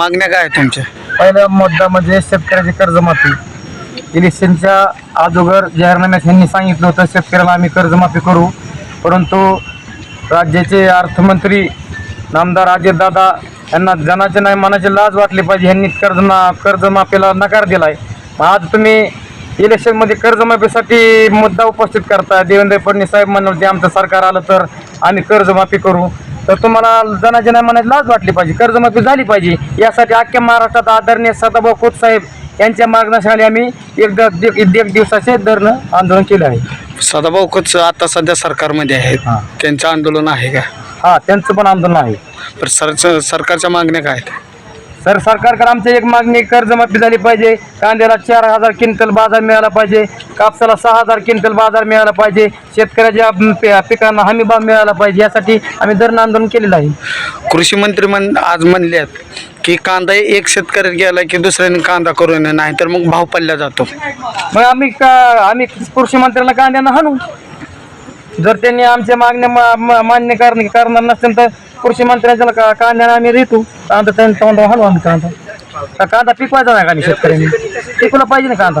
मागण्या काय आहेत तुमच्या? पहिला मुद्दा म्हणजे शेतकऱ्याची कर्जमाफी. इलेक्शनच्या अगोदर जाहीरनाम्यात यांनी सांगितलं होतं शेतकऱ्याला आम्ही कर्जमाफी करू. परंतु राज्याचे अर्थमंत्री नामदार अजितदादा यांना जनाचे नाही मनाची लाज वाटली पाहिजे. ह्यांनी कर्जना कर्जमाफीला नकार दिलाय. मग आज तुम्ही इलेक्शनमध्ये कर्जमाफीसाठी मुद्दा उपस्थित करता देवेंद्र फडणवीस साहेब म्हणून ते आमचं सरकार आलं तर आम्ही कर्जमाफी करू. तर तुम्हाला मनाची लाज वाटली पाहिजे कर्जमाफी झाली पाहिजे. यासाठी अख्ख्या महाराष्ट्रात आदरणीय सदाभाऊ खोत साहेब यांच्या मागण्यासाठी आम्ही एक द- एक दिवसाचे धरणं आंदोलन केलं आहे. सदाभाऊ खोच आता सध्या सरकारमध्ये आहेत. हां. त्यांचं आंदोलन आहे का? हा त्यांचं पण आंदोलन आहे. तर सर सरकारच्या मागण्या काय आहेत? सर सरकारकडे आमची एक मागणी कर्जमाफी झाली पाहिजे. कांद्याला चार हजार क्विंटल बाजार मिळाला पाहिजे. कापसाला सहा हजार क्विंटल बाजार मिळाला पाहिजे. शेतकऱ्याच्या पिकांना हमी भाव मिळाला पाहिजे. यासाठी आम्ही धरण आंदोलन केलेलं आहे. कृषी मंत्री म्हण आज म्हणले आहेत की कांदा एक शेतकऱ्यात गेला की दुसऱ्याने कांदा करू नये नाही तर मग भाव पडला जातो. मग आम्ही का आम्ही कृषी मंत्र्यांना कांद्यानं हाणू. जर त्यांनी आमच्या मागण्या मा- मा- मान्य कर करणार नसेल तर कृषी मंत्र्यांच्या का कांद्यानं आम्ही रेटू कांदा त्यांच्या तोंडावर हाणू आम्ही कांदा. का कांदा पिकवायचा नाही का आणि शेतकऱ्यांनी? पिकवला पाहिजे ना कांदा.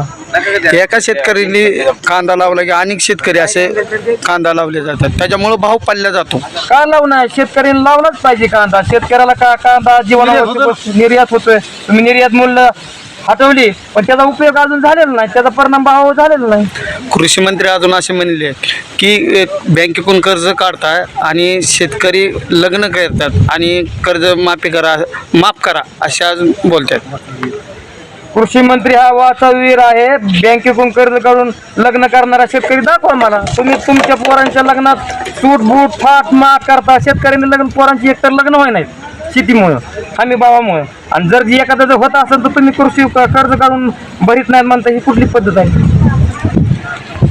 एका शेतकऱ्यांनी कांदा लावला की अनेक शेतकरी असे कांदा लावले जातात. त्याच्यामुळे भाव पडला जातो. का लावणार शेतकऱ्यांनी लावलाच पाहिजे कांदा. शेतकऱ्याला का कांदा जीवनावरती निर्यात होतोय. तुम्ही निर्यात मूल्य हटवली. पण त्याचा उपयोग अजून झालेला नाही. त्याचा परिणाम भाव झालेला नाही. कृषी मंत्री अजून असे म्हणले की बँकेकडून कर्ज काढताय आणि शेतकरी लग्न करतात आणि कर्ज माफी करा माफ करा अशा बोलतात. कृषी मंत्री हा वाचावीर आहे. बँकेकडून कर्ज काढून लग्न करणारा शेतकरी दाखवा मला. तुम्ही तुमच्या पोरांच्या लग्नात सूट बूट फाट माग करता. शेतकऱ्यांनी लग्न पोरांची एकतर लग्न होय नाहीत. शेतीमुळं हमी भावामुळं. आणि जर एखादा जर होत असेल तर तुम्ही कृषी कर्ज काढून भरीत नाहीत म्हणता ही कुठली पद्धत आहे?